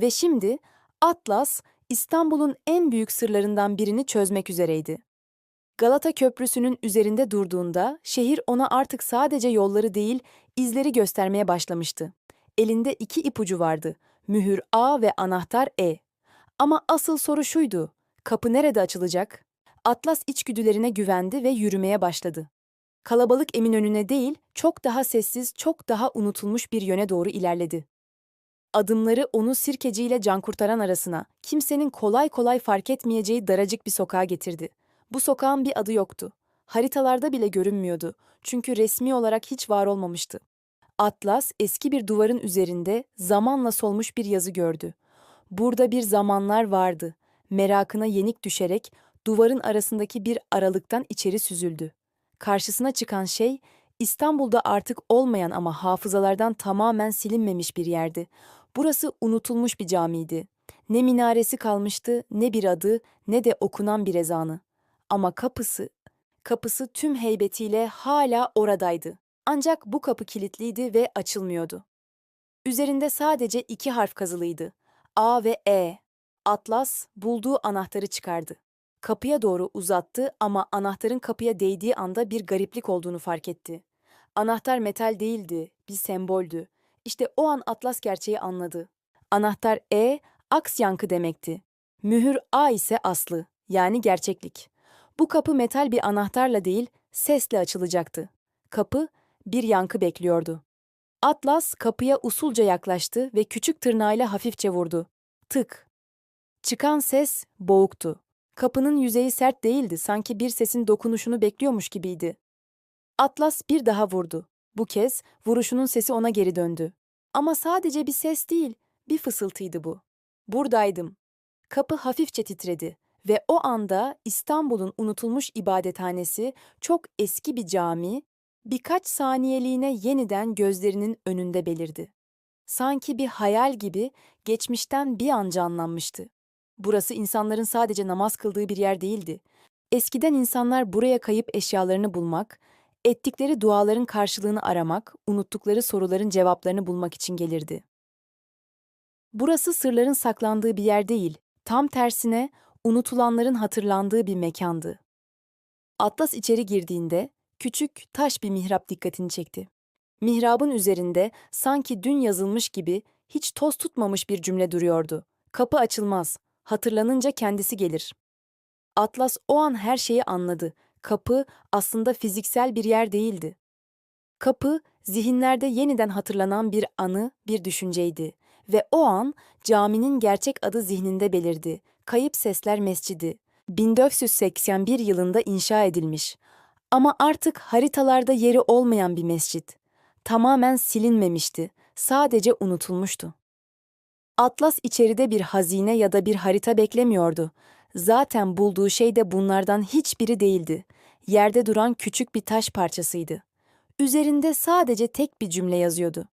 Ve şimdi Atlas İstanbul'un en büyük sırlarından birini çözmek üzereydi. Galata Köprüsü'nün üzerinde durduğunda şehir ona artık sadece yolları değil, izleri göstermeye başlamıştı. Elinde iki ipucu vardı. Mühür A ve anahtar E. Ama asıl soru şuydu. Kapı nerede açılacak? Atlas içgüdülerine güvendi ve yürümeye başladı. Kalabalık Eminönü'ne değil, çok daha sessiz, çok daha unutulmuş bir yöne doğru ilerledi. Adımları onu sirkeci ile can kurtaran arasına, kimsenin kolay kolay fark etmeyeceği daracık bir sokağa getirdi. Bu sokağın bir adı yoktu. Haritalarda bile görünmüyordu. Çünkü resmi olarak hiç var olmamıştı. Atlas eski bir duvarın üzerinde zamanla solmuş bir yazı gördü. Burada bir zamanlar vardı. Merakına yenik düşerek duvarın arasındaki bir aralıktan içeri süzüldü. Karşısına çıkan şey İstanbul'da artık olmayan ama hafızalardan tamamen silinmemiş bir yerdi. Burası unutulmuş bir camiydi. Ne minaresi kalmıştı, ne bir adı, ne de okunan bir ezanı. Ama kapısı, kapısı tüm heybetiyle hala oradaydı. Ancak bu kapı kilitliydi ve açılmıyordu. Üzerinde sadece iki harf kazılıydı. A ve E. Atlas bulduğu anahtarı çıkardı. Kapıya doğru uzattı ama anahtarın kapıya değdiği anda bir gariplik olduğunu fark etti. Anahtar metal değildi, bir semboldü. İşte o an Atlas gerçeği anladı. Anahtar E, aks yankı demekti. Mühür A ise aslı, yani gerçeklik. Bu kapı metal bir anahtarla değil, sesle açılacaktı. Kapı, bir yankı bekliyordu. Atlas kapıya usulca yaklaştı ve küçük tırnağıyla hafifçe vurdu. Tık. Çıkan ses boğuktu. Kapının yüzeyi sert değildi, sanki bir sesin dokunuşunu bekliyormuş gibiydi. Atlas bir daha vurdu. Bu kez vuruşunun sesi ona geri döndü. Ama sadece bir ses değil, bir fısıltıydı bu. Buradaydım. Kapı hafifçe titredi ve o anda İstanbul'un unutulmuş ibadethanesi, çok eski bir cami, birkaç saniyeliğine yeniden gözlerinin önünde belirdi. Sanki bir hayal gibi geçmişten bir an canlanmıştı. Burası insanların sadece namaz kıldığı bir yer değildi. Eskiden insanlar buraya kayıp eşyalarını bulmak, ettikleri duaların karşılığını aramak, unuttukları soruların cevaplarını bulmak için gelirdi. Burası sırların saklandığı bir yer değil, tam tersine unutulanların hatırlandığı bir mekandı. Atlas içeri girdiğinde küçük taş bir mihrap dikkatini çekti. Mihrabın üzerinde sanki dün yazılmış gibi hiç toz tutmamış bir cümle duruyordu. Kapı açılmaz, hatırlanınca kendisi gelir. Atlas o an her şeyi anladı. Kapı aslında fiziksel bir yer değildi. Kapı zihinlerde yeniden hatırlanan bir anı, bir düşünceydi ve o an caminin gerçek adı zihninde belirdi. Kayıp Sesler Mescidi. 1481 yılında inşa edilmiş. Ama artık haritalarda yeri olmayan bir mescit. Tamamen silinmemişti, sadece unutulmuştu. Atlas içeride bir hazine ya da bir harita beklemiyordu. Zaten bulduğu şey de bunlardan hiçbiri değildi. Yerde duran küçük bir taş parçasıydı. Üzerinde sadece tek bir cümle yazıyordu.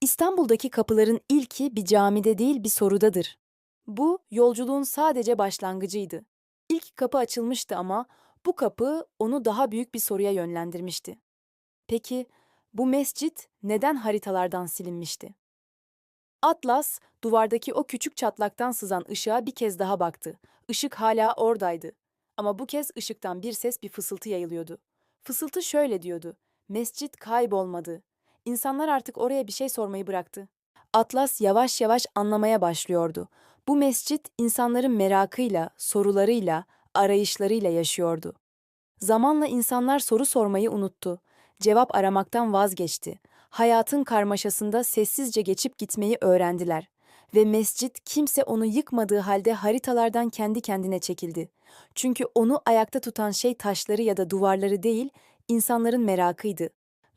İstanbul'daki kapıların ilki bir camide değil bir sorudadır. Bu yolculuğun sadece başlangıcıydı. İlk kapı açılmıştı ama bu kapı onu daha büyük bir soruya yönlendirmişti. Peki bu mescit neden haritalardan silinmişti? Atlas, duvardaki o küçük çatlaktan sızan ışığa bir kez daha baktı. Işık hala oradaydı. Ama bu kez ışıktan bir ses, bir fısıltı yayılıyordu. Fısıltı şöyle diyordu. Mescit kaybolmadı. İnsanlar artık oraya bir şey sormayı bıraktı. Atlas yavaş yavaş anlamaya başlıyordu. Bu mescit insanların merakıyla, sorularıyla, arayışlarıyla yaşıyordu. Zamanla insanlar soru sormayı unuttu. Cevap aramaktan vazgeçti. Hayatın karmaşasında sessizce geçip gitmeyi öğrendiler ve mescit kimse onu yıkmadığı halde haritalardan kendi kendine çekildi. Çünkü onu ayakta tutan şey taşları ya da duvarları değil, insanların merakıydı.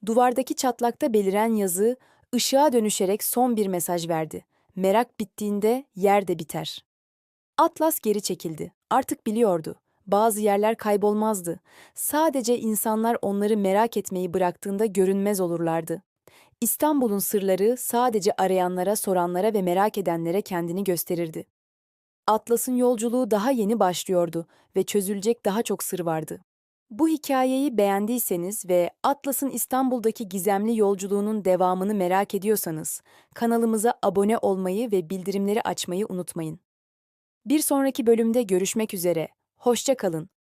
Duvardaki çatlakta beliren yazı ışığa dönüşerek son bir mesaj verdi. Merak bittiğinde yer de biter. Atlas geri çekildi. Artık biliyordu. Bazı yerler kaybolmazdı. Sadece insanlar onları merak etmeyi bıraktığında görünmez olurlardı. İstanbul'un sırları sadece arayanlara, soranlara ve merak edenlere kendini gösterirdi. Atlas'ın yolculuğu daha yeni başlıyordu ve çözülecek daha çok sır vardı. Bu hikayeyi beğendiyseniz ve Atlas'ın İstanbul'daki gizemli yolculuğunun devamını merak ediyorsanız kanalımıza abone olmayı ve bildirimleri açmayı unutmayın. Bir sonraki bölümde görüşmek üzere. Hoşça kalın.